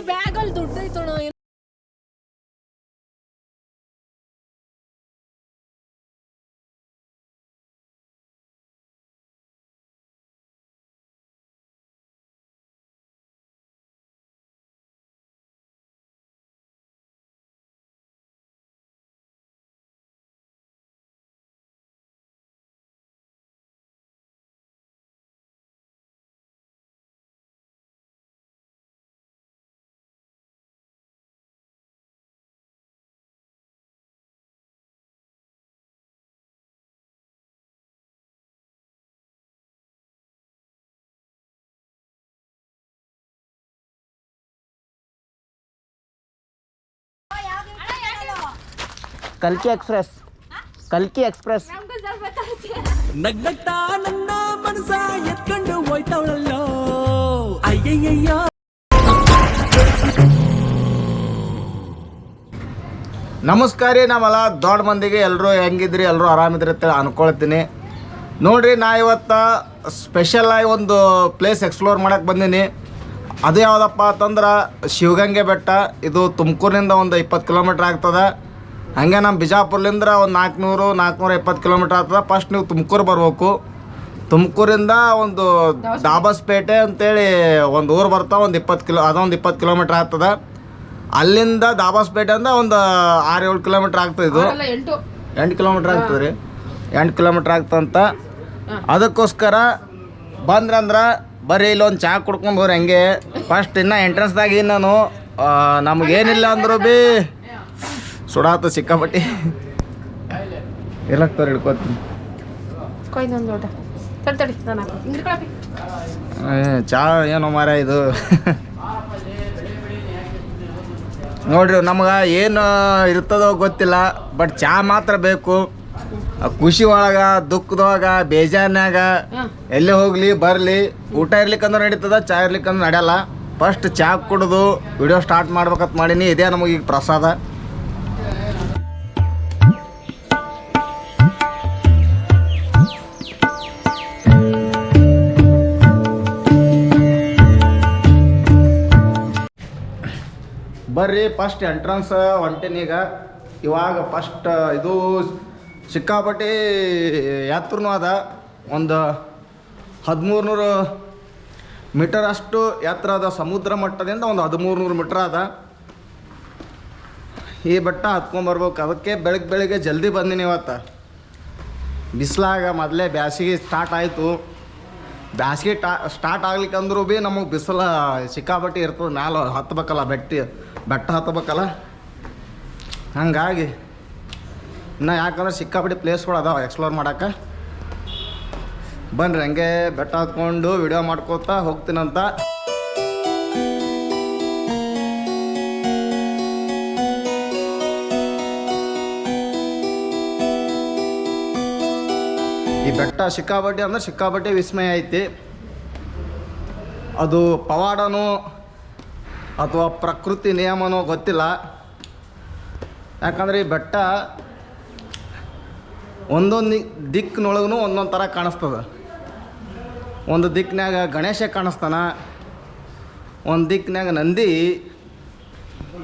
ಬ್ಯಾಗಲ್ಲಿ ದುಡ್ಡು ಐತಣ ಕಲ್ಕಿ ಎಕ್ಸ್ಪ್ರೆಸ್. ಕಲ್ಕಿ ಎಕ್ಸ್ಪ್ರೆಸ್. ನಗ್ನಗ್ತಾ ನನ್ನ ಮನಸ ಎತ್ಕೊಂಡು ಹೋಯ್ತವಳಲ್ಲೋ. ಅಯ್ಯಯ್ಯಯ್ಯೋ. ನಮಸ್ಕಾರ ರೀ ನಾವೆಲ್ಲ ದೊಡ್ಡ ಮಂದಿಗೆ ಎಲ್ಲರೂ ಹೆಂಗಿದ್ರಿ ಎಲ್ಲರೂ ಆರಾಮಿದ್ರಿ ಅಂತ ಅನ್ಕೊಳ್ತೀನಿ. ನೋಡ್ರಿ ನಾ ಇವತ್ತು ಸ್ಪೆಷಲಾಗಿ ಒಂದು ಪ್ಲೇಸ್ ಎಕ್ಸ್ಪ್ಲೋರ್ ಮಾಡಕ್ಕೆ ಬಂದೀನಿ. ಅದು ಯಾವುದಪ್ಪ ಅಂತಂದ್ರೆ ಶಿವಗಂಗೆ ಬೆಟ್ಟ. ಇದು ತುಮಕೂರಿನಿಂದ ಒಂದು ಇಪ್ಪತ್ತು ಕಿಲೋಮೀಟ್ರ್ ಆಗ್ತದೆ. ಹಾಗೆ ನಮ್ಮ ಬಿಜಾಪುರ್ಲಿಂದ ಒಂದು ನಾಲ್ಕುನೂರು ನಾಲ್ಕುನೂರ ಇಪ್ಪತ್ತು ಕಿಲೋಮೀಟ್ರ್ ಆಗ್ತದೆ. ಫಸ್ಟ್ ನೀವು ತುಮಕೂರು ಬರ್ಬೇಕು. ತುಮಕೂರಿಂದ ಒಂದು ದಾಬಸ್ಪೇಟೆ ಅಂತೇಳಿ ಒಂದು ಊರು ಬರ್ತಾವೆ ಒಂದು ಇಪ್ಪತ್ತು ಕಿಲೋ ಅದೊಂದು ಇಪ್ಪತ್ತು ಕಿಲೋಮೀಟ್ರ್ ಆಗ್ತದೆ. ಅಲ್ಲಿಂದ ದಾಬಾಸ್ಪೇಟೆಯಿಂದ ಒಂದು ಆರು ಏಳು ಕಿಲೋಮೀಟ್ರ್ ಆಗ್ತದೆ ಇದು. ಎಂಟು. ಕಿಲೋಮೀಟ್ರ್ ಆಗ್ತದೆ ರೀ. ಎಂಟು ಕಿಲೋಮೀಟ್ರ್ ಆಗ್ತಂತ ಅದಕ್ಕೋಸ್ಕರ ಬಂದ್ರಂದ್ರೆ ಬರ್ರಿ ಇಲ್ಲೊಂದು ಚಹಾ ಕುಡ್ಕೊಂಡು ಹೋಗ್ರಿ ಹಂಗೆ. ಫಸ್ಟ್ ಇನ್ನೂ ಎಂಟ್ರೆನ್ಸ್ದಾಗ ಇನ್ನೂ ನಾನು ನಮಗೇನಿಲ್ಲ ಅಂದ್ರು ಭೀ ಸುಡಾತು ಸಿಕ್ಕಾಪಟ್ಟಿ. ಎಲ್ಲಾಗ್ತಾರ ಹಿಡ್ಕೋತೀನಿ. ಕೊಯ್ದೊಂದು ತಡಿ ತಡಿ ನಾನು ಚಾ ಏನೋ ಮಾರ ಇದು. ನೋಡ್ರಿ ನಮ್ಗೆ ಏನು ಇರ್ತದೋ ಗೊತ್ತಿಲ್ಲ ಬಟ್ ಚಾ ಮಾತ್ರ ಬೇಕು. ಖುಷಿ ಒಳಗ ದುಃಖದೊಳಗ ಬೇಜಾರ್ನಾಗ ಎಲ್ಲಿ ಹೋಗ್ಲಿ ಬರಲಿ ಊಟ ಇರ್ಲಿಕ್ಕಂದ್ರೆ ನಡೀತದ ಚಾ ಇರ್ಲಿಕ್ಕಂದ್ರೆ ನಡೆಯಲ್ಲ. ಫಸ್ಟ್ ಚಾ ಕುಡಿದು ವಿಡಿಯೋ ಸ್ಟಾರ್ಟ್ ಮಾಡ್ಬೇಕಂತ ಮಾಡೀನಿ. ಇದೇ ನಮಗೆ ಈಗ ಪ್ರಸಾದ. ಬರ್ರಿ ಫಸ್ಟ್ ಎಂಟ್ರನ್ಸ್ ಹೊಂಟೇನೀಗ ಇವಾಗ ಫಸ್ಟ್ ಇದು ಸಿಕ್ಕಾಪಟ್ಟಿ ಎತ್ತರನೂ ಅದ. ಒಂದು ಹದಿಮೂರು ನೂರು ಮೀಟರ್ ಅಷ್ಟು ಎತ್ತರ ಅದ. ಸಮುದ್ರ ಮಟ್ಟದಿಂದ ಒಂದು ಹದಿಮೂರು ನೂರು ಮೀಟ್ರ್ ಅದ. ಈ ಬೆಟ್ಟ ಹತ್ಕೊಂಬರ್ಬೇಕು ಅದಕ್ಕೆ ಬೆಳಗ್ಗೆ ಬೆಳಗ್ಗೆ ಜಲ್ದಿ ಬಂದಿನಿ ಇವತ್ತು. ಬಿಸಿಲಾಗ ಮೊದಲೇ ಬ್ಯಾಸಿಗೆ ಸ್ಟಾರ್ಟ್ ಆಯಿತು. ಬ್ಯಾಸಿಗೆ ಟಾ ಸ್ಟಾರ್ಟ್ ಆಗ್ಲಿಕ್ಕೆ ಅಂದ್ರೂ ಭೀ ನಮಗೆ ಬಿಸಿಲು ಸಿಕ್ಕಾಪಟ್ಟಿ ಇರ್ತದೆ. ಮ್ಯಾಲ ಹತ್ಬೇಕಲ್ಲ, ಬೆಟ್ಟಿ, ಬೆಟ್ಟ ಹತ್ಬೇಕಲ್ಲ? ಹಂಗಾಗಿ ಇನ್ನು ಯಾಕಂದ್ರೆ ಸಿಕ್ಕಾಪಟ್ಟಿ ಪ್ಲೇಸ್ಗಳು ಅದಾವೆ ಎಕ್ಸ್ಪ್ಲೋರ್ ಮಾಡಕ್ಕೆ ಬನ್ರಿ, ಹಂಗೆ ಬೆಟ್ಟ ಹತ್ಕೊಂಡು ವಿಡಿಯೋ ಮಾಡ್ಕೋತಾ ಹೋಗ್ತೀನಂತ. ಬೆಟ್ಟ ಸಿಕ್ಕಾಬಡ್ಡಿ ಅಂದ್ರೆ ಸಿಕ್ಕಾಬಡ್ಡಿ ವಿಸ್ಮಯ ಐತಿ. ಅದು ಪವಾಡನೋ ಅಥವಾ ಪ್ರಕೃತಿ ನಿಯಮನೋ ಗೊತ್ತಿಲ್ಲ. ಯಾಕಂದರೆ ಈ ಬೆಟ್ಟ ಒಂದೊಂದು ದಿಕ್ಕಿನೊಳಗೂ ಒಂದೊಂದು ಥರ ಕಾಣಿಸ್ತದೆ. ಒಂದು ದಿಕ್ಕಿನಾಗ ಗಣೇಶ ಕಾಣಿಸ್ತಾನ, ಒಂದು ದಿಕ್ಕಿನಾಗ ನಂದಿ,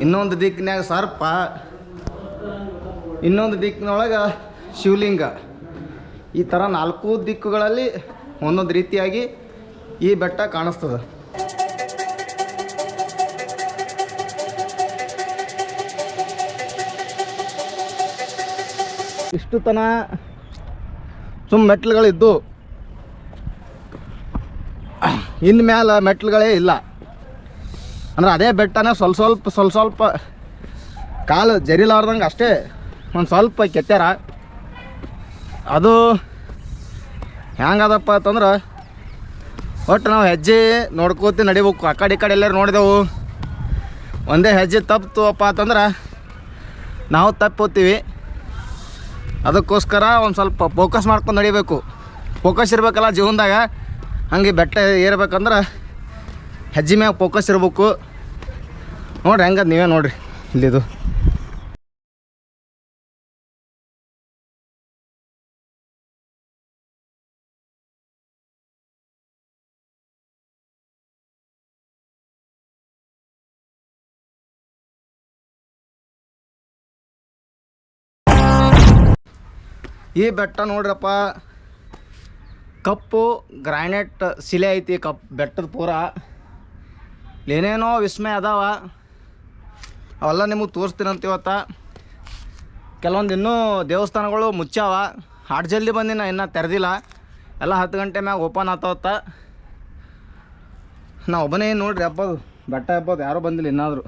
ಇನ್ನೊಂದು ದಿಕ್ಕಿನಾಗ ಸರ್ಪ, ಇನ್ನೊಂದು ದಿಕ್ಕಿನೊಳಗೆ ಶಿವಲಿಂಗ. ಈ ಥರ ನಾಲ್ಕು ದಿಕ್ಕುಗಳಲ್ಲಿ ಒಂದೊಂದು ರೀತಿಯಾಗಿ ಈ ಬೆಟ್ಟ ಕಾಣಿಸ್ತದೆ. ಇಷ್ಟು ತನ ಸುಮ್ ಮೆಟ್ಲುಗಳಿದ್ದು. ಇನ್ನು ಮ್ಯಾಲ ಮೆಟ್ಲುಗಳೇ ಇಲ್ಲ. ಅಂದ್ರೆ ಅದೇ ಬೆಟ್ಟನ ಸ್ವಲ್ಪ ಸ್ವಲ್ಪ ಸ್ವಲ್ಪ ಸ್ವಲ್ಪ ಕಾಲು ಜರಿಲಾರ್ದಂಗೆ ಅಷ್ಟೇ ಒಂದು ಸ್ವಲ್ಪ ಕೆತ್ತಾರ ಅದು ಹೆಂಗದಪ್ಪ ಅಂತಂದ್ರೆ ಒಟ್ಟು ನಾವು ಹೆಜ್ಜೆ ನೋಡ್ಕೋತಿ ನಡಿಬೇಕು. ಆ ಕಡೆ ಈ ಕಡೆ ಎಲ್ಲರೂ ನೋಡಿದೆವು. ಒಂದೇ ಹೆಜ್ಜೆ ತಪ್ಪಿತುವಪ್ಪ ಅಂತಂದ್ರೆ ನಾವು ತಪ್ಪೋತೀವಿ ಅದಕ್ಕೋಸ್ಕರ ಒಂದು ಸ್ವಲ್ಪ ಫೋಕಸ್ ಮಾಡ್ಕೊಂಡು ನಡಿಬೇಕು. ಫೋಕಸ್ ಇರಬೇಕಲ್ಲ ಜೀವನದಾಗ. ಹಂಗೆ ಬೆಟ್ಟ ಏರ್ಬೇಕಂದ್ರೆ ಹೆಜ್ಜೆ ಮ್ಯಾಗ ಫೋಕಸ್ ಇರಬೇಕು. ನೋಡ್ರಿ ಹೆಂಗದು ನೀವೇ ನೋಡ್ರಿ ಇಲ್ಲಿದು. ಈ ಬೆಟ್ಟ ನೋಡ್ರಪ್ಪ, ಕಪ್ಪು ಗ್ರಾನೈಟ್ ಶಿಲೆ ಐತಿ, ಕಪ್ ಬೆಟ್ಟದ ಪೂರ. ಏನೇನೋ ವಿಸ್ಮಯ ಅದಾವ. ಅವೆಲ್ಲ ನಿಮಗೆ ತೋರಿಸ್ತೀನಂತ ಇವತ್ತ. ಕೆಲವೊಂದು ಇನ್ನೂ ದೇವಸ್ಥಾನಗಳು ಮುಚ್ಚಾವ. ಹಾಟ್ ಜಲ್ದಿ ಬಂದಿನ ಇನ್ನೂ ತೆರೆದಿಲ್ಲ. ಎಲ್ಲ ಹತ್ತು ಗಂಟೆ ಮ್ಯಾಗ ಓಪನ್ ಆತವತ್ತ ನಾ ಒಬ್ಬನೇ ನೋಡ್ರಿ, ಹಬ್ಬದು, ಬೆಟ್ಟ ಹಬ್ಬದು, ಯಾರೂ ಬಂದಿಲ್ಲ ಇನ್ನಾದರೂ.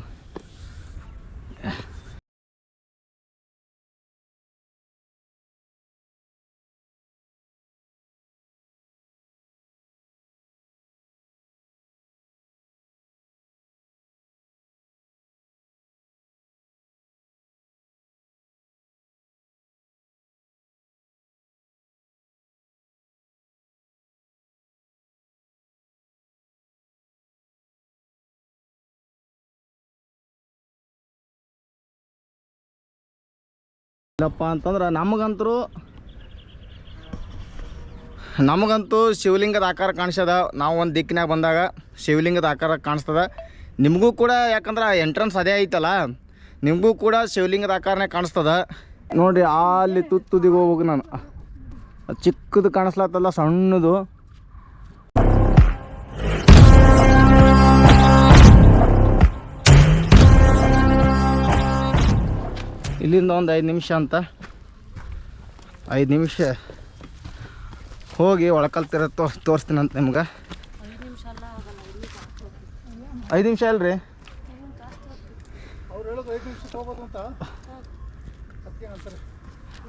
ಇಲ್ಲಪ್ಪ ಅಂತಂದ್ರೆ ನಮಗಂತರೂ ನಮಗಂತೂ ಶಿವಲಿಂಗದ ಆಕಾರ ಕಾಣಿಸ್ಯದ. ನಾವು ಒಂದು ದಿಕ್ಕಿನಾಗ ಬಂದಾಗ ಶಿವಲಿಂಗದ ಆಕಾರ ಕಾಣಿಸ್ತದ. ನಿಮಗೂ ಕೂಡ ಯಾಕಂದ್ರೆ ಎಂಟ್ರೆನ್ಸ್ ಅದೇ ಐತಲ್ಲ. ನಿಮಗೂ ಕೂಡ ಶಿವಲಿಂಗದ ಆಕಾರನೇ ಕಾಣಿಸ್ತದ. ನೋಡಿ ಅಲ್ಲಿ ತುತ್ತುದಿಗೆ ಹೋಗ್ಬೇಕು ನಾನು. ಚಿಕ್ಕದು ಕಾಣಿಸ್ಲತ್ತಲ್ಲ ಸಣ್ಣದು. ಇಲ್ಲಿಂದ ಒಂದು ಐದು ನಿಮಿಷ ಅಂತ. ಐದು ನಿಮಿಷ. ಹೋಗಿ ಒಳಕಲ್ತಿರ ತೋ, ತೋರಿಸ್ತೀನಿ ಅಂತ ನಿಮ್ಗೆ. ಐದು ನಿಮಿಷ ಅಲ್ರಿ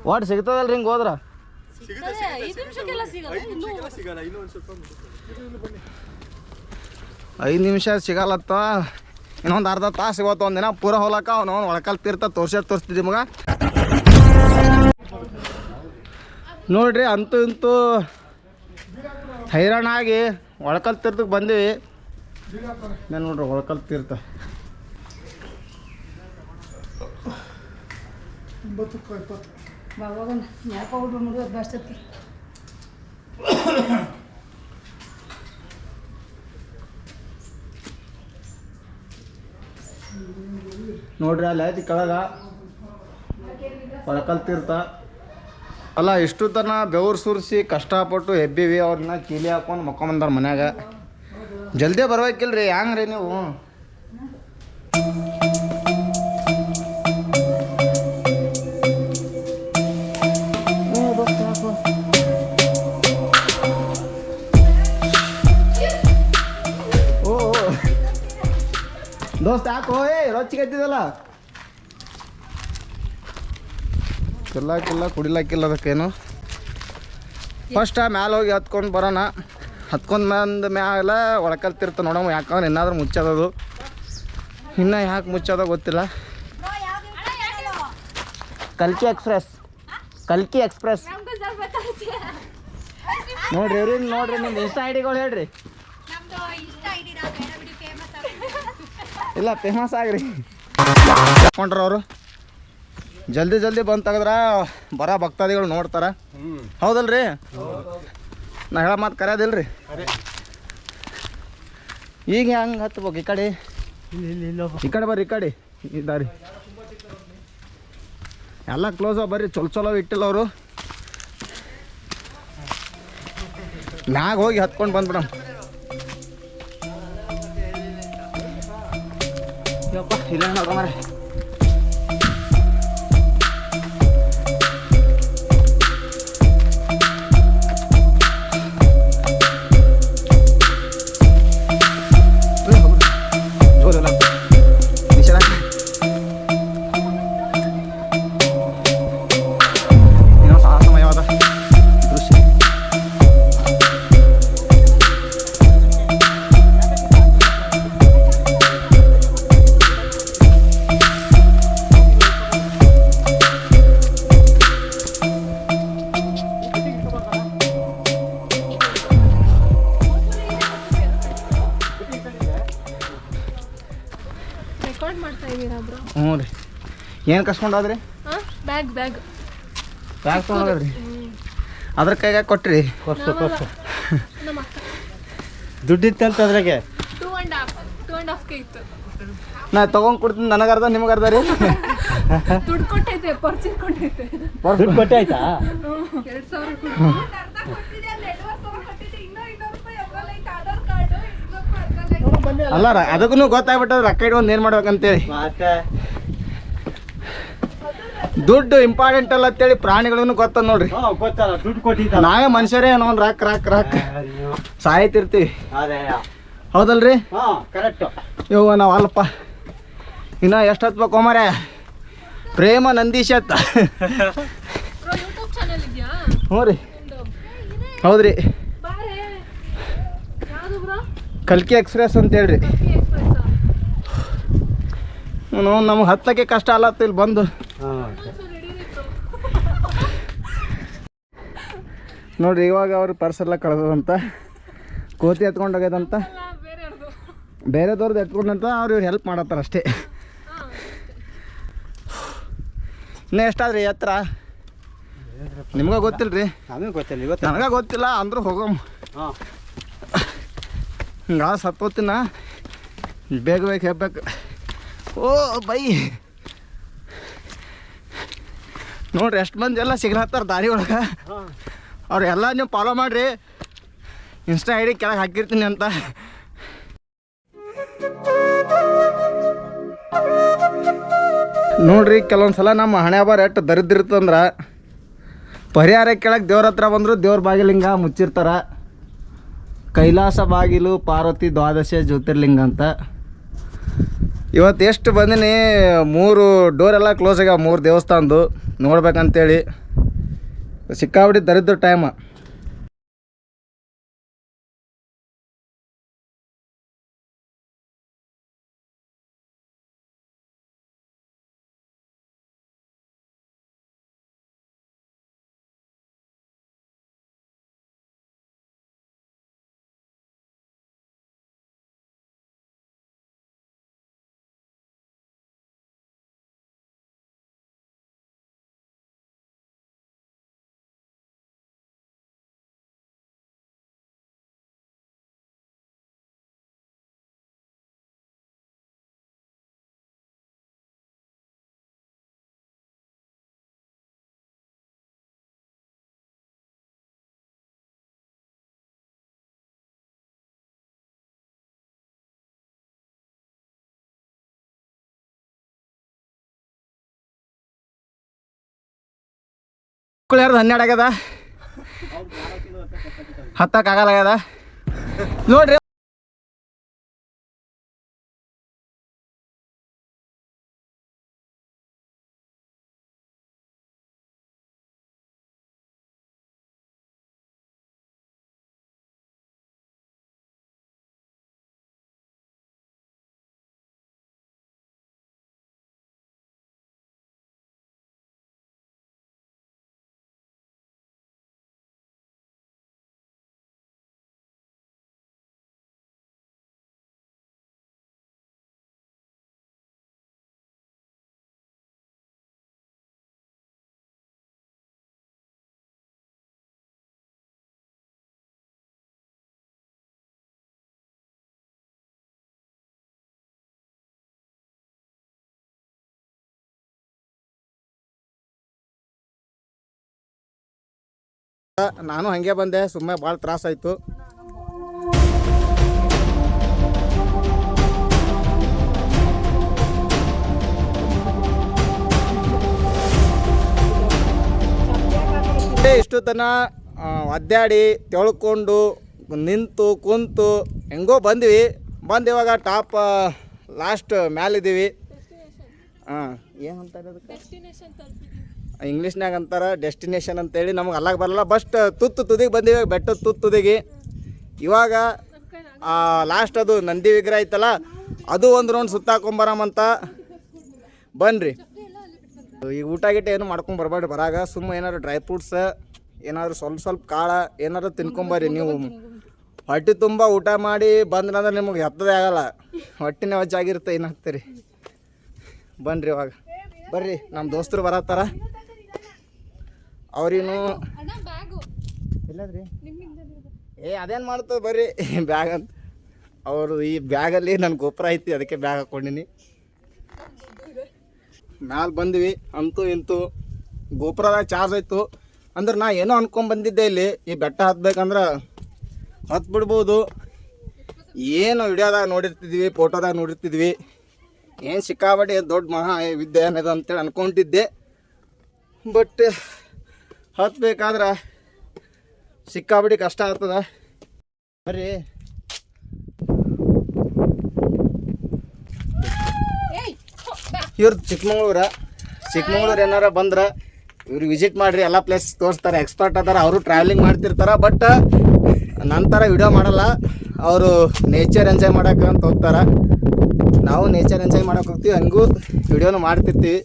ವಾಟ್, ಸಿಗ್ತದಲ್ರಿ ಹಿಂಗೆ ಹೋದ್ರ? ಐದು ನಿಮಿಷ ಸಿಗಲ್ಲತ್ತ? ಇನ್ನೊಂದು ಅರ್ಧ ತಾಸು ಇವತ್ತು ಒಂದಿನ ಪೂರ ಹೋಲಕ್ಕ ಅವನು ಒಳಕಲ್ತಿರ್ತ ತೋರ್ಸ ತೋರಿಸ್ತಿದ್ವಿ ಮಗ. ನೋಡ್ರಿ ಅಂತೂ ಇಂತೂ ಹೈರಾಣಾಗಿ ಒಳಕಲ್ ತೀರ್ಥಕ್ಕೆ ಬಂದೀವಿ. ನಾನು ನೋಡ್ರಿ ಒಳಕಲ್ ತೀರ್ಥ. ನೋಡ್ರಿ ಅಲ್ಲಿ ಐತಿ ಕೆಳಗ. ಒಳಕಲ್ ತೀರ್ಥ. ಅಲ್ಲ, ಇಷ್ಟು ತನ ಬೆವರು ಸುರಿಸಿ ಕಷ್ಟಪಟ್ಟು ಎಬ್ಬಿವಿ ಅವ್ರನ್ನ ಕೀಲಿ ಹಾಕೊಂಡು ಮಕ್ಕೊಂಬಂದಾರ ಮನ್ಯಾಗ. ಜಲ್ದಿ ಬರ್ಬೇಕಿಲ್ರಿ, ಹ್ಯಾಂಗ್ರಿ ನೀವು? ಎದ್ದಿದಲ್ಲ ತಿರ್ಲಾಕಿಲ್ಲ ಕುಡಿಲಾಕಿಲ್ಲ ಅದಕ್ಕೇನು? ಫಸ್ಟ್ ಮ್ಯಾಲೆ ಹೋಗಿ ಹತ್ಕೊಂಡು ಬರೋಣ. ಹತ್ಕೊಂಡು ಬಂದ ಮ್ಯಾಲ ಒಳಕಲ್ತಿರ್ತ ನೋಡಮ್ಮ ಯಾಕಂದ್ರೆ ಇನ್ನಾದ್ರೂ ಮುಚ್ಚದದು. ಇನ್ನ ಯಾಕೆ ಮುಚ್ಚೋದ ಗೊತ್ತಿಲ್ಲ. ಕಲ್ಕಿ ಎಕ್ಸ್ಪ್ರೆಸ್. ಕಲ್ಕಿ ಎಕ್ಸ್ಪ್ರೆಸ್. ನೋಡ್ರಿ ರೀ ನೋಡ್ರಿ ನಿಮ್ದು ಇನ್ಸ್ಟಾ ಐಡಿಗಳು ಡಿಗಳು ಹೇಳ್ರಿ. ಇಲ್ಲ ಫೇಮಸ್ ಆಗ್ರಿ ಕೊಂಡ್ರ ಅವರು. ಜಲ್ದಿ ಜಲ್ದಿ ಬಂದು ತೆಗೆದ್ರ ಬರ ಭಕ್ತಾದಿಗಳು ನೋಡ್ತಾರ. ಹೌದಲ್ರಿ? ನಾ ಹೇಳ ಮಾತು ಕರೆಯೋದಿಲ್ರಿ ಈಗ ಹೆಂಗೆ ಹತ್ಬೇಕು ಈ ಕಡೆ? ಈ ಕಡೆ ಬರ್ರಿ, ಈ ಕಡೆ. ಈ ದಾರಿ. ಎಲ್ಲ ಕ್ಲೋಸ್ ಬರ್ರಿ, ಚಲೋ ಚಲೋ ಇಟ್ಟಿಲ್ಲ ಅವರು. ಮ್ಯಾಗ ಹೋಗಿ ಹತ್ಕೊಂಡು ಬಂದ್ಬಿಡಮ್. ทีเรื่องเราต้องอะไร ಏನು ಕಸ್ಕೊಂಡಾದ್ರಿ? ಬ್ಯಾಗ್ ಬ್ಯಾಗ್ ಬ್ಯಾಗ್ ಯಾಕೆ ತೊಗೊಂಡ್ರಿ ಅದ್ರ ಕೈಗೆ ಕೊಟ್ರಿ. ನಮ್ಮ ಅಕ್ಕ. ದುಡ್ಡಿತ್ತಂತ ಅದ್ರಾಗೆ? Two and half two and half K ಇತ್ತು. ನಾ ತಗೊಂಡ್ ಕೊಡ್ತೀನಿ ನನಗೆ ಅರ್ಧ ನಿಮಗೆ ಅರ್ಧ ರೀ. ದುಡ್ಡು ಕೊಟ್ಟೈತೆ ಪರ್ಚೇಸ್ ಕೊಟ್ಟೈತೆ. ದುಡ್ಡು ಕೊಟ್ಟೆ ಆಯ್ತಾ? ಎರಡು ಸಾವಿರ ಅಲ್ಲ ಅದಕ್ಕೂ ಗೊತ್ತಾಗ್ಬಿಟ್ಟದ ರೊಕ್ಕ ಇಟ್ಕೊಂಡು ಏನು ಮಾಡ್ಬೇಕಂತೇಳಿ. ಮತ್ತೆ? ದುಡ್ಡು ಇಂಪಾರ್ಟೆಂಟ್ ಅಲ್ಲ ಅಂತೇಳಿ ಪ್ರಾಣಿಗಳನ್ನು ಗೊತ್ತ ನೋಡ್ರಿ. ಗೊತ್ತಲ್ಲ ದುಡ್ಡು ನಾವೇ ಮನುಷ್ಯರೇ ಏನೋ ಒಂದು ರಾಕ್ ರಾಕ್ ರಾಕ್. ಸಾಯ್ತಿರ್ತೀವಿ. ಹೌದಲ್ರಿ? ಹಾಂ ಕರೆಕ್ಟು ಇವ ನಾವು ಅಲ್ಲಪ್ಪ ಇನ್ನ ಎಷ್ಟು ಹತ್ಬೇಕು ಪ್ರೇಮ ನಂದೀಶ್ ಅತ್ತ ಯೂಟ್ಯೂಬ್ ಚಾನಲ್ ಇದೆಯಾ ಹ್ಞೂ ರೀ. ಹೌದ್ರಿ. ಬಾರೆ ಯಾವುದು ಬ್ರೋ ಕಲ್ಕಿ ಎಕ್ಸ್ಪ್ರೆಸ್ ಅಂತ ಹೇಳ್ರಿ. ನಮ್ಗೆ ಹತ್ತಕ್ಕೆ ಕಷ್ಟ ಅಲ್ಲತ್ತ ಇಲ್ಲಿ ಬಂದು. ನೋಡ್ರಿ ಇವಾಗ ಅವ್ರ ಪರ್ಸ್ ಎಲ್ಲ ಕಳ್ದಂತ ಕೋತಿ ಎತ್ಕೊಂಡು ಹೋಗ್ಯದಂತ. ಬೇರೆದವ್ರದ್ದು ಎತ್ಕೊಂಡಂತ ಅವ್ರು ಇವ್ರು ಹೆಲ್ಪ್ ಮಾಡತ್ತಾರ ಅಷ್ಟೇ. ಇನ್ನೂ ಎಷ್ಟಾದ್ರಿ ಎತ್ತರ? ನಿಮ್ಗೆ ಗೊತ್ತಿಲ್ರಿ? ನನಗ ಗೊತ್ತಿಲ್ಲ ಇವತ್ತು. ನನಗೆ ಗೊತ್ತಿಲ್ಲ ಅಂದ್ರೂ ಹೋಗಮ್. ಹಾಂ. ಹಿಂಗ ಸತ್ತೋತಿನ. ಬೇಗ ಬೇಗ ಹೇಳ್ಬೇಕು ಓ ಬೈ. ನೋಡ್ರಿ, ಎಷ್ಟು ಮಂದಿ ಎಲ್ಲ ಸಿಗ್ಲತ್ತಾರ ದಾರಿ ಒಳಗೆ? ಹಾಂ ಅವ್ರು ಎಲ್ಲ ನೀವು ಫಾಲೋ ಮಾಡಿರಿ. ಇನ್ಸ್ಟಾ ಐ ಡಿ ಕೆಳಗೆ ಹಾಕಿರ್ತೀನಿ ಅಂತ. ನೋಡ್ರಿ ಕೆಲವೊಂದು ಸಲ ನಮ್ಮ ಹಣೆ ಬಾರ ಎಷ್ಟು ದರಿದ್ರಿರ್ತಂದ್ರೆ ಪರಿಹಾರ ಕೆಳಗೆ ದೇವ್ರ ಹತ್ರ ಬಂದರು ದೇವ್ರ ಬಾಗಿಲಿಂಗ ಮುಚ್ಚಿರ್ತಾರ. ಕೈಲಾಸ ಬಾಗಿಲು, ಪಾರ್ವತಿ, ದ್ವಾದಶ, ಜ್ಯೋತಿರ್ಲಿಂಗ ಅಂತ. ಇವತ್ತು ಎಷ್ಟು ಬಂದಿನಿ, ಮೂರು ಡೋರೆಲ್ಲ ಕ್ಲೋಸ್ ಆಗ್ಯಾವ, ಮೂರು ದೇವಸ್ಥಾನದ್ದು ನೋಡ್ಬೇಕಂತೇಳಿ. ಸಿಕ್ಕಾಬಿಟ್ಟು ದರಿದ್ರ ಟೈಮ ಯಾರ್ದು ಹನ್ನೆರಡು ಆಗ್ಯದ? ಹತ್ತಕ್ಕಾಗಲ್ಲ ಆಗ್ಯದ? ನೋಡ್ರಿ ನಾನು ಹಂಗೆ ಬಂದೆ ಸುಮ್ಮನೆ ಭಾಳ ತ್ರಾಸಾಯ್ತು ಇಷ್ಟು ತನ ಒದ್ದಾಡಿ ತೆಳ್ಕೊಂಡು ನಿಂತು ಕುಂತು ಹೆಂಗೋ ಬಂದ್ವಿ. ಬಂದು ಇವಾಗ ಟಾಪ್ ಲಾಸ್ಟ್ ಮ್ಯಾಲಿದ್ದೀವಿ. ಹಾಂ ಏನಂತಾರೆ ಅದಕ್ಕೆ ಇಂಗ್ಲೀಷ್ನಾಗ ಅಂತಾರ ಡೆಸ್ಟಿನೇಷನ್ ಅಂತೇಳಿ ನಮಗೆ ಅಲ್ಲಾಗ ಬರಲ್ಲ. ಬಸ್ಟ್ ತುತ್ತು ತುದಿಗೆ ಬಂದಿವೆ, ಬೆಟ್ಟ ತುತ್ತು ತುದಿಗೆ. ಇವಾಗ ಲಾಸ್ಟ್ ಅದು ನಂದಿ ವಿಗ್ರಹ ಐತಲ್ಲ, ಅದು ಒಂದು ರೌಂಡ್ ಸುತ್ತಾಕೊಂಬರಮಂತ ಬನ್ರಿ. ಈಗ ಊಟ ಗೀಟ ಏನು ಮಾಡ್ಕೊಂಡು ಬರಬೇಡ್ರಿ, ಬರಾಗ. ಸುಮ್ಮ ಏನಾದ್ರು ಡ್ರೈ ಫ್ರೂಟ್ಸ್ ಏನಾದ್ರು ಸ್ವಲ್ಪ ಸ್ವಲ್ಪ ಕಾಳ, ಏನಾದ್ರು ತಿನ್ಕೊಂಬರ್ರಿ ನೀವು. ಹೊಟ್ಟೆ ತುಂಬ ಊಟ ಮಾಡಿ ಬಂದ್ರಂದ್ರೆ ನಿಮಗೆ ಹತ್ತದೇ ಆಗಲ್ಲ. ಹೊಟ್ಟಿನ ವಜ್ಜಾಗಿರುತ್ತೆ ಏನು ಬನ್ರಿ ಇವಾಗ. ಬರ್ರಿ ನಮ್ಮ ದೋಸ್ತರು ಬರತ್ತಾರ. ಅವ್ರಿನ್ನು ಇಲ್ಲದ್ರಿ ಏ ಅದೇನು ಮಾಡ್ತದೆ ಬರ್ರಿ. ಬ್ಯಾಗ್ ಅಂತ. ಅವರು ಈ ಬ್ಯಾಗಲ್ಲಿ ನನ್ನ ಗೊಬ್ಬರ ಐತಿ ಅದಕ್ಕೆ ಬ್ಯಾಗ್ ಹಾಕೊಂಡಿನಿ. ಮ್ಯಾಲೆ ಬಂದ್ವಿ ಅಂತೂ ಇಂತೂ ಗೋಪುರದಾಗ ಚಾರ್ಜ್ ಆಯಿತು. ಅಂದ್ರೆ ನಾ ಏನೋ ಅನ್ಕೊಂಡ್ ಬಂದಿದ್ದೆ ಇಲ್ಲಿ ಈ ಬೆಟ್ಟ ಹತ್ಬೇಕಂದ್ರೆ ಹತ್ಬಿಡ್ಬೋದು. ಏನು ವಿಡಿಯೋದಾಗ ನೋಡಿರ್ತಿದ್ವಿ ಫೋಟೋದಾಗ ನೋಡಿರ್ತಿದ್ವಿ. ಏನು ಸಿಕ್ಕಾಬಟ್ಟಿ ದೊಡ್ಡ ಮಹಾ ವಿದ್ಯೆ ಅನ್ನೋದು ಅಂತೇಳಿ ಅನ್ಕೊಂಡಿದ್ದೆ. ಬಟ್ ಹತ್ಬೇಕಾದ್ರೆ ಸಿಕ್ಕಾಬಿಡಿ ಕಷ್ಟ ಆಗ್ತದ. ಬರ್ರಿ. ಇವ್ರದ್ದು ಚಿಕ್ಕಮಂಗ್ಳೂರ. ಚಿಕ್ಕಮಂಗ್ಳೂರು ಏನಾರ ಬಂದ್ರೆ ಇವ್ರು ವಿಸಿಟ್ ಮಾಡಿರಿ, ಎಲ್ಲ ಪ್ಲೇಸ್ ತೋರಿಸ್ತಾರೆ ಎಕ್ಸ್ಪರ್ಟ್ ಅದಾರ, ಅವರು ಟ್ರಾವೆಲಿಂಗ್ ಮಾಡ್ತಿರ್ತಾರೆ ಬಟ್ ನಂತರ ವಿಡಿಯೋ ಮಾಡಲ್ಲ, ಅವರು ನೇಚರ್ ಎಂಜಾಯ್ ಮಾಡೋಕೆ ಅಂತ ಹೋಗ್ತಾರೆ. ನಾವು ನೇಚರ್ ಎಂಜಾಯ್ ಮಾಡೋಕೆ ಹೋಗ್ತೀವಿ, ಹಂಗೂ ವಿಡಿಯೋನು ಮಾಡ್ತಿರ್ತೀವಿ.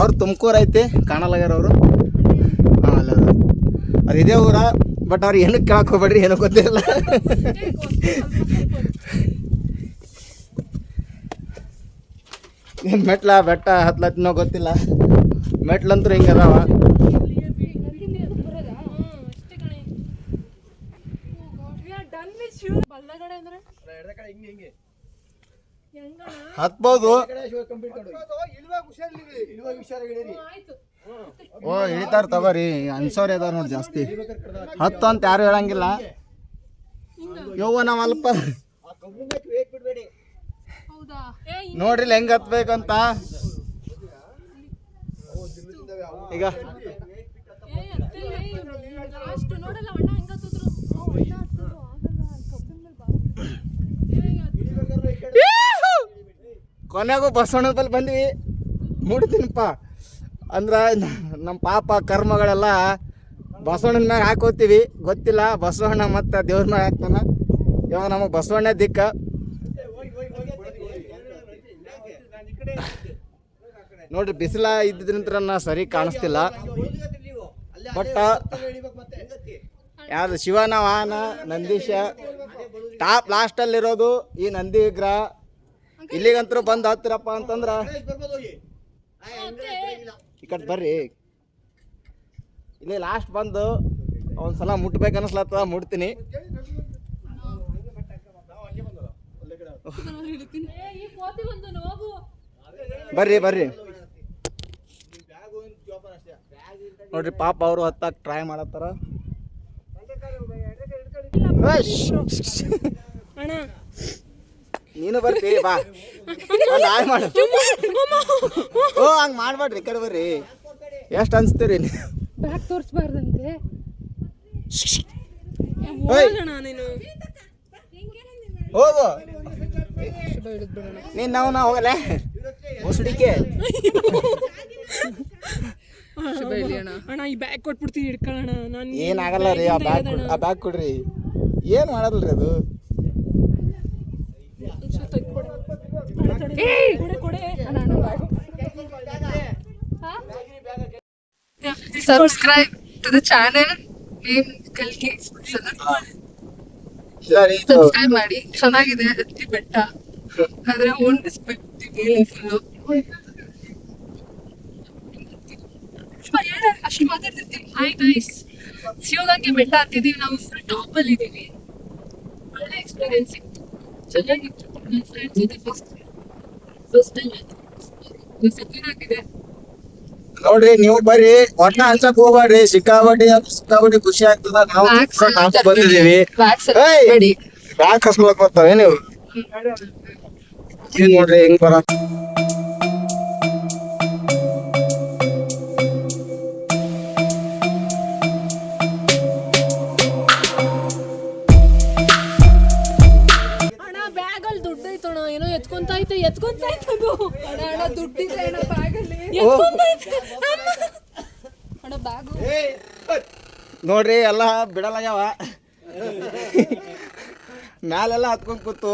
ಅವ್ರು ತುಮಕೂರು ಐತಿ ಕಾಣಲಾಗ್ಯಾರ ಅವರು. ಹಾಂ ಅಲ್ಲ ಅದು. ಅದು ಇದೇ ಊರ ಬಟ್ ಅವ್ರು ಏನಕ್ಕೆ ಕೇಳಕ್ಕೆ ಹೋಗ್ಬೇಡ್ರಿ ಏನೋ ಗೊತ್ತಿರಲ್ಲ. ಏನು ಮೆಟ್ಲ ಬೆಟ್ಟ ಹತ್ಲತ್ತಿನೋ ಗೊತ್ತಿಲ್ಲ. ಮೆಟ್ಲಂತೂ ಹಿಂಗೆ ಅದಾವ. ಹತ್ಬೋದು. ಓ, ಇಳಿತಾರ ತಗೋರಿ ಅನ್ಸೋರಿ ಇದಾರ ನೋಡಿ ಜಾಸ್ತಿ. ಹತ್ತು ಅಂತ ಯಾರು ಹೇಳಂಗಿಲ್ಲ. ಯವ್ವ, ನಾವು ಅಲ್ಪ ನೋಡ್ರಿ ಹೆಂಗ್ ಹತ್ಬೇಕಂತ. ಈಗ ಕೊನೆಗೂ ಬಸವಣ್ಣನ ಬಲ್ಲಿ ಬಂದ್ವಿ. ಮುಡ್ತೀನಪ್ಪ ಅಂದ್ರೆ ನಮ್ಮ ಪಾಪ ಕರ್ಮಗಳೆಲ್ಲ ಬಸವಣ್ಣನ ಮ್ಯಾಗ ಹಾಕೋತೀವಿ. ಗೊತ್ತಿಲ್ಲ ಬಸವಣ್ಣ ಮತ್ತು ದೇವ್ರ ಮ್ಯಾಗ ಹಾಕ್ತಾನ. ಇವಾಗ ನಮಗೆ ಬಸವಣ್ಣ ದಿಕ್ಕ. ನೋಡ್ರಿ, ಬಿಸಿಲ ಇದ್ದಿದ್ರಿಂದ ನಾ ಸರಿ ಕಾಣಿಸ್ತಿಲ್ಲ. ಬಟ್ ಯಾವ್ದು ಶಿವನ ವಾಹನ, ನಂದೀಶ. ಟಾಪ್ ಲಾಸ್ಟಲ್ಲಿರೋದು ಈ ನಂದಿ ವಿಗ್ರಹ. ಇಲ್ಲಿಗಂತರೂ ಬಂದು ಹತ್ತಿರಪ್ಪ ಅಂತಂದ್ರ ಈ ಕಡೆ ಬರ್ರಿ. ಇಲ್ಲಿ ಲಾಸ್ಟ್ ಬಂದು ಒಂದ್ಸಲ ಮುಟ್ಬೇಕು ಅನಿಸ್ಲತ್ತದ ಮುಟ್ತೀನಿ. ಬರ್ರಿ ಬರ್ರಿ. ನೋಡ್ರಿ ಪಾಪ ಅವರು ಹತ್ತಕ್ಕೆ ಟ್ರೈ ಮಾಡತ್ತಾರ. ಅಣ್ಣ. ನೀನು ಬರ್ತಿ ಬಾ. ಒಂದು ಹಾಯ್ ಮಾಡು. ಓ ಹಂಗೆ ಮಾಡ್ಬೇಡ್ರಿ ಈ ಕಡೆ ಬರ್ರಿ. ಎಷ್ಟು ಅನ್ಸ್ತೀರಿ ಬ್ಯಾಗ್ ತೋರಿಸ್ಬಾರ್ದಂತೆ. ಹೋಗು. ನೀನ್ ನಾವು ನಾ ಹೋಗಲ್ಲ. ಮುಸುಡಿಕೆ ಅಣ್ಣ ಈ ಬ್ಯಾಗ್ ಕೊಟ್ಬಿಡ್ತೀನಿ ಹಿಡ್ಕೊಳ್ಳೋಣ. ನಾನು ಏನಾಗಲ್ಲ ರೀ ಆ ಬ್ಯಾಗ್ ಆ ಬ್ಯಾಗ್ ಕೊಡ್ರಿ. ಏನ್ ಮಾಡಲ್ರಿ ಅದು? Subscribe to the channel name ಕಲ್ಕಿ? ಸಬ್ಸ್ಕ್ರೈಬ್ ಮಾಡಿ. ಚೆನ್ನಾಗಿದೆ ಹತ್ತಿ ಬೆಟ್ಟ. ಆದ್ರೆ ಓನ್ ರೆಸ್ಪೆಕ್ಟ್ ಅಷ್ಟು ಮಾತಾಡ್ತಿರ್ತೀವಿ ಹಾಯ್ ಗೈಸ್ ಶಿವಗಂಗೆ ಬೆಟ್ಟ ಹತ್ತಿದೀವಿ ನಾವು ಫುಲ್ ಟಾಪ್ ಅಲ್ಲಿ ಇದೀವಿ. ಒಳ್ಳೆ ಎಕ್ಸ್ಪೀರಿಯನ್ಸ್ ಇತ್ತು. ಚೆನ್ನಾಗಿತ್ತು ಫಸ್ಟ್ ಫಸ್ಟ್ ಟೈಮ್ ಸಕ್ಕತ್ತಾಗಿದೆ ನೋಡ್ರಿ ನೀವು ಬರ್ರಿ ಒಟ್ಟ ಹಂಚಕ್ ಹೋಗ್ಬೇಡ್ರಿ. ಸಿಕ್ಕಾಬಟ್ಟಿ ಸಿಕ್ಕಾಬಡ್ಡಿ ಖುಷಿ ಆಗ್ತದ. ನಾವು Wax ನಾವು ಬಂದಿದೀವಿ ಬ್ಯಾಗ್ ಹಸ್ಕೊಳಕ್ ಬರ್ತಾವೆ ನೀವು ನೋಡ್ರಿ ಹೆಂಗ್ ಬರ ಏನೋ ಎತ್ಕೊಂತ ಐತೆ ಎತ್ಕೊಂತ ಅದು. ಅಣ್ಣ ಅಣ್ಣ ದುಡ್ಡಿದೆ ಅಣ್ಣ ಬ್ಯಾಗ್ ಅಲ್ಲಿ ಅಣ್ಣ ಬ್ಯಾಗು ನೋಡ್ರಿ ಎಲ್ಲ ಬಿಡಲಾಗ್ಯಾವ. ಮ್ಯಾಲೆಲ್ಲ ಹತ್ಕೊಂಡ್ ಕೂತು.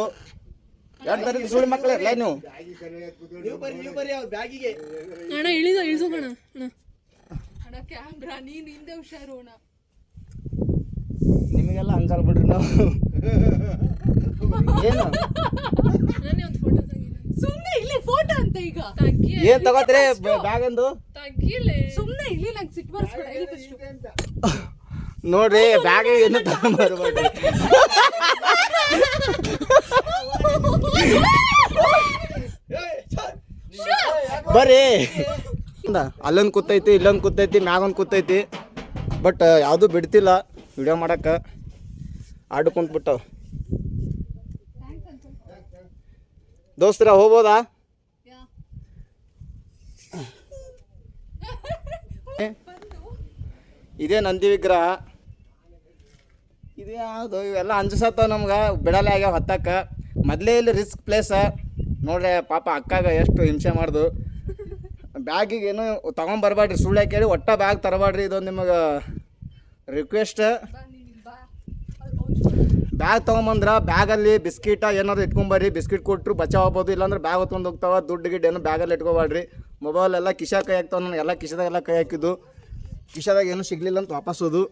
ಎರಡು ತರದ ಸುಳಿ ಮಕ್ಕಳು ಇರ್ಲ ನೀವು. ಅಣ್ಣ ಇಳಿದ ಇಳಿಸೋಣ ಅಣ್ಣ. ಅಣ್ಣ ಕ್ಯಾಮ್ರಾ ನೀನು ಹಿಂದೆ ಹುಷಾರು ಅಣ್ಣ. ನಿಮಗೆಲ್ಲ ಹಂಗಲ್ ಬಿಡ್ರಿ ನಾವು. ಏನು? ಸುಮ್ಮನೆ ಇಲ್ಲಿ ಫೋಟೋ ಅಂತ ಈಗ. ಏನ್ ತಗೋತ್ರಿ? ಬ್ಯಾಗ್ ಅಂದು ಸುಮ್ನೆ ಸುಮ್ಮನೆ ಇಲ್ಲಿ ನಂಗೆ ಸಿಟ್ಟು ಬರ್ಸ್ಬೇಡ ಇಲ್ಲಿ ಫಸ್ಟ್ ನೋಡ್ರಿ ಬ್ಯಾಗ್ ಏನು ತಗೊಂಬರ್ಬೇಡ್ರಿ ಬರ್ರಿ. ಅಲ್ಲೊಂದು ಕೂತೈತಿ ಇಲ್ಲೊಂದು ಕೂತೈತಿ ಮ್ಯಾಗೊಂದು ಕೂತೈತಿ. ಬಟ್ ಯಾವುದು ಬಿಡ್ತಿಲ್ಲ. ವಿಡಿಯೋ ಮಾಡಕ್ಕೆ. ಆಡ್ಕೊಂಡ್ಬಿಟ್ಟು ದೋಸ್ತರ, ಹೋಗ್ಬೋದಾ? ಇದೇ ನಂದಿ ವಿಗ್ರಹ. ಇದೇ ಯಾವುದು? ಇವೆಲ್ಲ ಅಂಜಸತ್ತ ನಮ್ಗೆ, ಬಿಡಲೆ ಆಗ್ಯಾವ ಹತ್ತಕ್ಕೆ. ಮೊದಲೇ ಇಲ್ಲಿ ರಿಸ್ಕ್ ಪ್ಲೇಸ ನೋಡ್ರಿ, ಪಾಪ ಅಕ್ಕಾಗ ಎಷ್ಟು ಹಿಂಸೆ ಮಾಡ್ದು. ಬ್ಯಾಗಿಗೇನು ಏನು ತೊಗೊಂಬರ್ಬೇಡ್ರಿ, ಸುಳ್ಳು ಕೇಳಿ ಒಟ್ಟ ಬ್ಯಾಗ್ ತರಬೇಡ್ರಿ, ಇದೊಂದು ನಿಮಗೆ ರಿಕ್ವೆಸ್ಟ್ ಬ್ಯಾಗ್ ತೊಗೊಂಬಂದ್ರೆ ಬ್ಯಾಗಲ್ಲಿ ಬಿಸ್ಕಿಟ ಏನಾದ್ರು ಇಟ್ಕೊಂಬರ್ರಿ, ಬಿಸ್ಕಿಟ್ ಕೊಟ್ಟರು ಬಚಾವ್ ಆಗ್ಬೋದು, ಇಲ್ಲಾಂದ್ರೆ ಬ್ಯಾಗ್ ಹೊತ್ಕೊಂಡು ಹೋಗ್ತಾವ, ದುಡ್ಡು ಗಿಡ್ಡ ಏನು ಬ್ಯಾಗಲ್ಲಿ ಇಟ್ಕೊಬೇಡ್ರಿ ಮೊಬೈಲ್ ಎಲ್ಲ ಕಿಶ ಕೈ ಹಾಕ್ತಾವ ನಾನು ಎಲ್ಲ ಕಿಶದಾಗೆಲ್ಲ ಕೈ ಹಾಕಿದ್ದು. ಕಿಶದಾಗ ಏನೂ ಸಿಗಲಿಲ್ಲ ಅಂತ ವಾಪಸ್ ಹೋದು.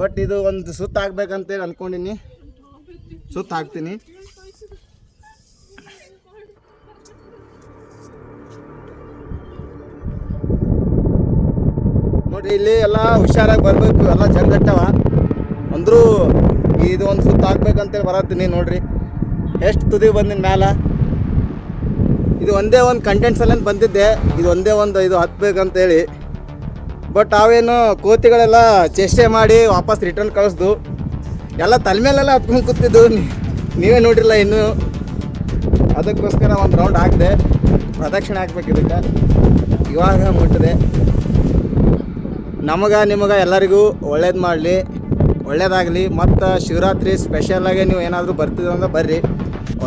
ಬಟ್ ಇದು ಒಂದು ಸುತ್ತ ಹಾಕ್ಬೇಕಂತೇಳಿ ಅಂದ್ಕೊಂಡಿನಿ ಸುತ್ತ ಹಾಕ್ತೀನಿ. ನೋಡಿ, ಇಲ್ಲಿ ಎಲ್ಲ ಹುಷಾರಾಗಿ ಬರಬೇಕು, ಎಲ್ಲ ಜಂಗಟ್ಟವ ಅಂದರೂ ಇದು ಒಂದು ಸುತ್ತ ಹಾಕ್ಬೇಕಂತೇಳಿ ಬರತ್ತೀನಿ ನೋಡ್ರಿ. ಎಷ್ಟು ತುದಿ ಬಂದಿನ ಮ್ಯಾಲ? ಇದು ಒಂದೇ ಒಂದು ಕಂಟೆಂಟ್ಸ್ ಎಲ್ಲ ಬಂದಿದ್ದೆ. ಇದು ಒಂದೇ ಒಂದು ಇದು ಹತ್ಬೇಕಂತೇಳಿ ಬಟ್ ಅವೇನು ಕೋತಿಗಳೆಲ್ಲ ಚೇಷ್ಟೆ ಮಾಡಿ ವಾಪಸ್ ರಿಟರ್ನ್ ಕಳಿಸ್ದು. ಎಲ್ಲ ತಲೆ ಮೇಲೆಲ್ಲ ಹತ್ಕೊಂಡು ಕೂತಿದ್ದು. ನೀವೇ ನೋಡಿರಲ್ಲ ಇನ್ನು. ಅದಕ್ಕೋಸ್ಕರ ಒಂದು ರೌಂಡ್ ಹಾಕಿದೆ. ಪ್ರದಕ್ಷಿಣೆ ಹಾಕ್ಬೇಕು ಇದಕ್ಕೆ. ಇವಾಗ ಮುಟ್ಟಿದೆ ನಮಗೆ, ನಿಮಗೆ ಎಲ್ಲರಿಗೂ ಒಳ್ಳೇದು ಮಾಡಲಿ. ಒಳ್ಳೇದಾಗಲಿ. ಮತ್ತು ಶಿವರಾತ್ರಿ ಸ್ಪೆಷಲಾಗಿ ನೀವು ಏನಾದರೂ ಬರ್ತಿದ್ರು ಬರ್ರಿ.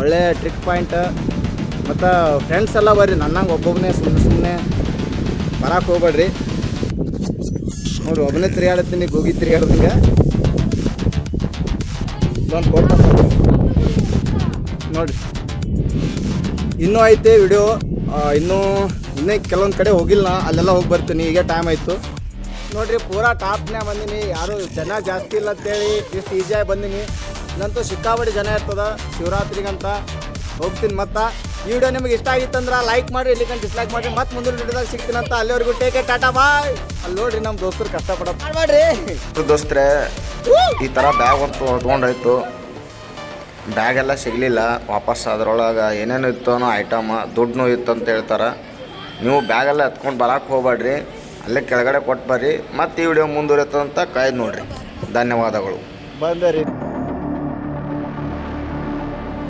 ಒಳ್ಳೆ ಟ್ರಿಕ್ ಪಾಯಿಂಟ್ ಮತ್ತು ಫ್ರೆಂಡ್ಸ್ ಎಲ್ಲ ಬರ್ರಿ. ನನ್ನಂಗೆ ಒಬ್ಬೊಬ್ಬನೇ ಸುಮ್ಮನೆ ಸುಮ್ಮನೆ ಬರಕ್ಕೆ ಹೋಗ್ಬೇಡ್ರಿ. ನೋಡಿ ಒಬ್ಬನೇ ತಿರುಗಾಡತ್ತೀನಿ ಗೋಗಿ ತಿರುಗಾಡೋದಂಗೆ ಒಂದು ಕೊಡ್ತಾ ನೋಡಿರಿ. ಇನ್ನೂ ಐತೆ ವಿಡಿಯೋ ಇನ್ನೂ, ಇನ್ನೇ ಕೆಲವೊಂದು ಕಡೆ ಹೋಗಿಲ್ಲ ಅಲ್ಲೆಲ್ಲ ಹೋಗಿ ಬರ್ತೀನಿ. ಈಗ ಟೈಮ್ ಆಯಿತು. ನೋಡ್ರಿ ಪೂರಾ ಟಾಪ್ನೇ ಬಂದೀನಿ. ಯಾರು ಜನ ಜಾಸ್ತಿ ಇಲ್ಲ ಅಂತೇಳಿ ಇಷ್ಟು ಈಸಿಯಾಗಿ ಬಂದೀನಿ. ನಂತೂ ಸಿಕ್ಕಾಬಡಿ ಜನ ಇರ್ತದ ಶಿವರಾತ್ರಿಗಂತ. ಹೋಗ್ತೀನಿ ಮತ್ತೆ. ಈ ವಿಡಿಯೋ ನಿಮಗೆ ಇಷ್ಟ ಆಗಿತ್ತಂದ್ರೆ ಲೈಕ್ ಮಾಡಿ ಇಲ್ಲಿ ಕಂಡು ಡಿಸ್ಲೈಕ್ ಮಾಡಿ ಮತ್ತೆ ಮುಂದಿನ ವಿಡಿಯೋದಾಗ ಸಿಗ್ತೀನಂತ ಅಲ್ಲಿವರೆಗೂ ಟೇಕೆ ಟಾಟಾ ಬಾಯ್ ಅಲ್ಲಿ ನೋಡ್ರಿ ನಮ್ಮ ದೋಸ್ತರು ಕಷ್ಟಪಡ ಮಾಡ್ರಿ. ದೋಸ್ತ್ರೆ ಈ ಥರ ಬ್ಯಾಗ್ ಒಂದು ತೊಗೊಂಡಾಯ್ತು. ಬ್ಯಾಗ್ ಎಲ್ಲ ಸಿಗಲಿಲ್ಲ. ವಾಪಸ್ ಅದರೊಳಗೆ ಏನೇನು ಇತ್ತು ಅನ್ನೋ ಐಟಮ್ ದುಡ್ಡು ಇತ್ತು ಅಂತ ಹೇಳ್ತಾರೆ. ನೀವು ಬ್ಯಾಗೆಲ್ಲ ಎತ್ಕೊಂಡು ಬರಕ್ಕೆ ಹೋಗ್ಬೇಡ್ರಿ. ಅಲ್ಲೇ ಕೆಳಗಡೆ ಕೊಟ್ಟು ಬರ್ರಿ. ಮತ್ತು ಈ ವಿಡಿಯೋ ಮುಂದುವರಿತಂತ ಕಾಯ್ದು ನೋಡ್ರಿ. ಧನ್ಯವಾದಗಳು. ಬಂದರಿ.